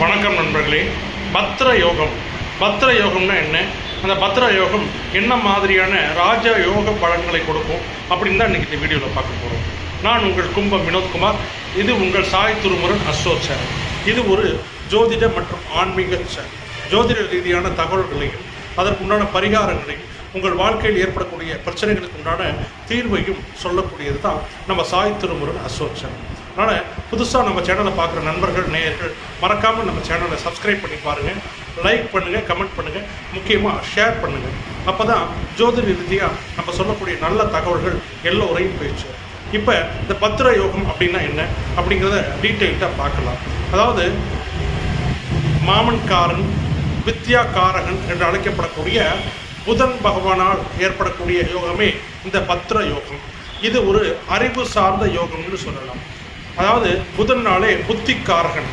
வணக்கம் நண்பர்களே. பத்ர யோகம் பத்ர யோகம்னா என்ன? அந்த பத்ர யோகம் என்ன மாதிரியான ராஜ யோக பலன்களை கொடுக்கும் அப்படின்னு தான் இன்றைக்கி இந்த வீடியோவில் பார்க்க போகிறோம் நான் உங்கள் கும்பம் வினோத்குமார். இது உங்கள் சாய் திருமுருகன் அசோச்சர் இது ஒரு ஜோதிட மற்றும் ஆன்மீக ஜோதிட ரீதியான தகவல்களையும் அதற்குண்டான பரிகாரங்களையும் உங்கள் வாழ்க்கையில் ஏற்படக்கூடிய பிரச்சனைகளுக்கு உண்டான தீர்வையும் சொல்லக்கூடியது தான் நம்ம சாய் திருமுருகன் அஸ்ட்ரோ அதனால் புதுசாக நம்ம சேனலை பார்க்குற நண்பர்கள் நேயர்கள் மறக்காமல் நம்ம சேனலை சப்ஸ்கிரைப் பண்ணி பாருங்கள் லைக் பண்ணுங்கள் கமெண்ட் பண்ணுங்கள் முக்கியமாக ஷேர் பண்ணுங்கள் அப்போ தான் ஜோதிட ரீதியாக நம்ம சொல்லக்கூடிய நல்ல தகவல்கள் எல்லோரையும் போயிடுச்சு இப்போ இந்த பத்திர யோகம் அப்படின்னா என்ன? அப்படிங்கிறத டீட்டெயில்டாக பார்க்கலாம். அதாவது மாமன்காரன் வித்யாகாரகன் என்று அழைக்கப்படக்கூடிய புதன் பகவானால் ஏற்படக்கூடிய யோகமே இந்த பத்திர யோகம் இது ஒரு அறிவு சார்ந்த யோகம்னு சொல்லலாம். அதாவது புதன்னாலே புத்திக்காரகன்.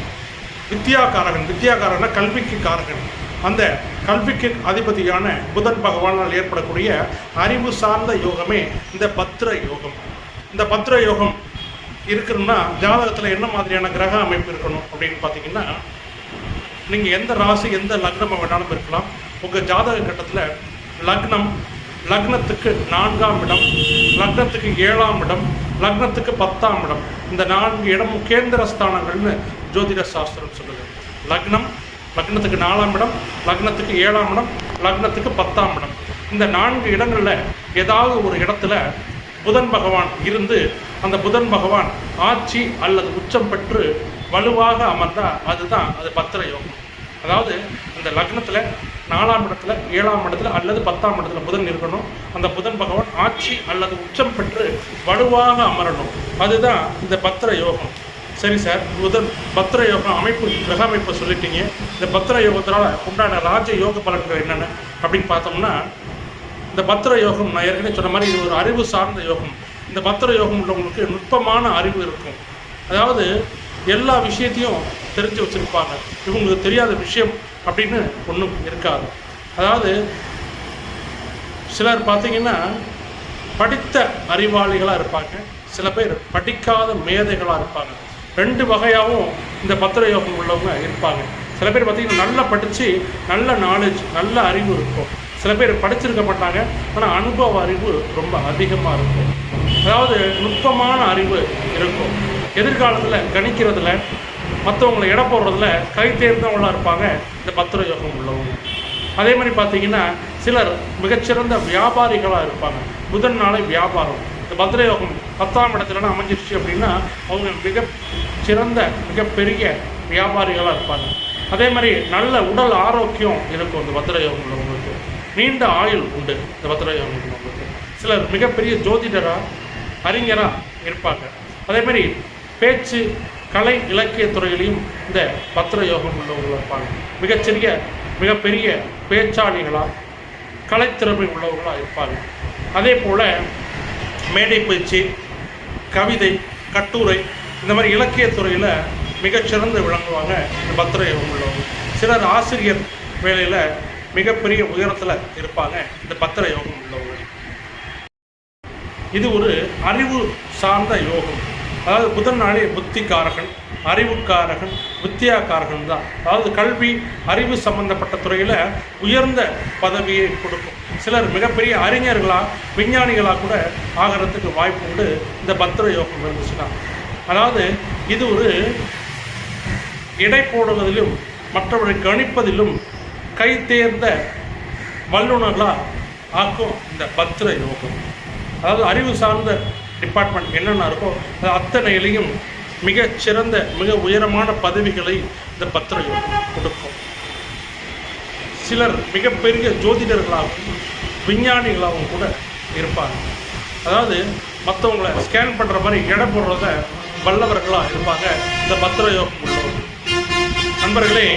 வித்யாகாரகன் வித்யாகாரகனா கல்விக்கு காரகன் அந்த கல்விக்கு அதிபதியான புதன் பகவானால் ஏற்படக்கூடிய அறிவு சார்ந்த யோகமே இந்த பத்ர யோகம். இந்த பத்ர யோகம் இருக்குன்னா ஜாதகத்தில் என்ன மாதிரியான கிரக அமைப்பு இருக்கணும் அப்படின்னு பார்த்தீங்கன்னா நீங்கள் எந்த ராசி எந்த லக்னம் வேணாலும் இருக்கலாம். உங்கள் ஜாதக கட்டத்தில் லக்னம் லக்னத்துக்கு நான்காம் இடம் லக்னத்துக்கு ஏழாம் இடம் லக்னத்துக்கு பத்தாம் இடம். இந்த நான்கு இடம் கேந்திர ஸ்தானங்கள்னு ஜோதிட சாஸ்திரம் சொல்லுது. லக்னம் லக்னத்துக்கு நாலாம் இடம் லக்னத்துக்கு ஏழாம் இடம் லக்னத்துக்கு பத்தாம் இடம். இந்த நான்கு இடங்களில் ஏதாவது ஒரு இடத்துல புதன் பகவான் இருந்து அந்த புதன் பகவான் ஆட்சி அல்லது உச்சம் பெற்று வலுவாக அமர்ந்தால் அதுதான் அது பத்திர யோகம் அதாவது இந்த லக்னத்தில் நாலாம் இடத்துல ஏழாம் இடத்துல அல்லது பத்தாம் இடத்துல புதன் இருக்கணும். அந்த புதன் பகவான் ஆட்சி அல்லது உச்சம் பெற்று வலுவாக அமரணும். அதுதான் இந்த பத்திர யோகம். சரி சார் புதன் பத்திர யோகம் அமைப்பு கிரக அமைப்பை சொல்லிட்டீங்க. இந்த பத்திர யோகத்தினால உண்டான ராஜ யோக பலன்கள் என்னென்ன அப்படின்னு பார்த்தோம்னா இந்த பத்திர யோகம் நான் ஏற்கனவே சொன்ன மாதிரி இது ஒரு அறிவு சார்ந்த யோகம். இந்த பத்திர யோகம் உள்ளவங்களுக்கு நுட்பமான அறிவு இருக்கும். அதாவது எல்லா விஷயத்தையும் தெரிஞ்சு வச்சுருப்பாங்க. இவங்களுக்கு தெரியாத விஷயம் அப்படின்னு ஒன்றும் இருக்காது. அதாவது சிலர் பார்த்தீங்கன்னா படித்த அறிவாளிகளாக இருப்பாங்க. சில பேர் படிக்காத மேதைகளாக இருப்பாங்க. ரெண்டு வகையாகவும் இந்த பத்திர யோகம் உள்ளவங்க இருப்பாங்க. சில பேர் பார்த்தீங்கன்னா நல்லா படித்து நல்ல நாலேஜ் நல்ல அறிவு இருக்கும். சில பேர் படிச்சிருக்க மாட்டாங்க. ஆனால் அனுபவ அறிவு ரொம்ப அதிகமாக இருக்கும். அதாவது நுட்பமான அறிவு இருக்கும். எதிர்காலத்தில் கணிக்கிறதுல மற்றவங்களை இட போடுறதுல கை தேர்ந்தவங்களாக இருப்பாங்க. இந்த பத்திர யோகம் உள்ளவங்க. அதே மாதிரி பார்த்தீங்கன்னா சிலர் மிகச்சிறந்த வியாபாரிகளாக இருப்பாங்க. புதன் நாளை வியாபாரம். இந்த பத்திர யோகம் பத்தாம் இடத்துலலாம் அமைஞ்சிருச்சு அப்படின்னா அவங்க மிக சிறந்த மிகப்பெரிய வியாபாரிகளாக இருப்பாங்க. அதே மாதிரி நல்ல உடல் ஆரோக்கியம் இருக்கும் இந்த பத்திர யோகம் உள்ளவங்களுக்கு. நீண்ட ஆயுள் உண்டு இந்த பத்திர யோகம் உள்ளவங்களுக்கு. சிலர் மிகப்பெரிய ஜோதிடராக அறிஞராக இருப்பாங்க. அதே மாதிரி பேச்சு கலை இலக்கிய துறையிலையும் இந்த பத்திர யோகம் உள்ளவர்கள் இருப்பாங்க. மிகச்சிறிய மிகப்பெரிய பேச்சாளிகளாக கலைத்திறமை உள்ளவர்களாக இருப்பாங்க. அதே போல் மேடை பேச்சு கவிதை கட்டுரை இந்த மாதிரி இலக்கிய துறையில் மிகச்சிறந்து விளங்குவாங்க இந்த பத்திர யோகம் உள்ளவங்க. சிலர் ஆசிரியர் வேலையில் மிகப்பெரிய உயரத்தில் இருப்பாங்க இந்த பத்திர யோகம் உள்ளவங்க. இது ஒரு அறிவு சார்ந்த யோகம். அதாவது புதன் நாளே புத்திக்காரகன் அறிவுக்காரகன் வித்தியாக்காரகன் தான் அதாவது கல்வி அறிவு சம்பந்தப்பட்ட துறையில் உயர்ந்த பதவியை கொடுக்கும். சிலர் மிகப்பெரிய அறிஞர்களாக விஞ்ஞானிகளாக கூட ஆகிறதுக்கு வாய்ப்பு உண்டு. இந்த பத்திர யோகம் இருந்துச்சுன்னா. அதாவது இது ஒரு இடை போடுவதிலும் மற்றவரை கணிப்பதிலும் கை தேர்ந்த வல்லுநர்களாக ஆக்கும் இந்த பத்திர யோகம் அதாவது அறிவு சார்ந்த டிபார்ட்மெண்ட் என்னென்ன இருக்கோ அது அத்தனையிலையும் மிக சிறந்த மிக உயரமான பதவிகளை இந்த பத்திர யோகம் கொடுக்கும். சிலர் மிகப்பெரிய ஜோதிடர்களாகவும் விஞ்ஞானிகளாகவும் கூட இருப்பாங்க. அதாவது மற்றவங்கள ஸ்கேன் பண்ணுற மாதிரி எடை போடுறத வல்லவர்களாக இருப்பாங்க இந்த பத்திர யோகம் நண்பர்களே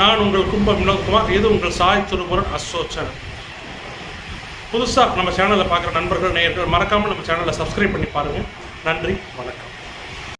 நான் உங்கள் கும்ப வினோத்குமார் இது உங்கள் சாய் திருமுருகன் அசோச்சன். புதுசாக நம்ம சேனலை பார்க்குற நண்பர்கள் நேயர்கள் மறக்காமல் நம்ம சேனலை சப்ஸ்கிரைப் பண்ணி பாருங்கள் நன்றி வணக்கம்.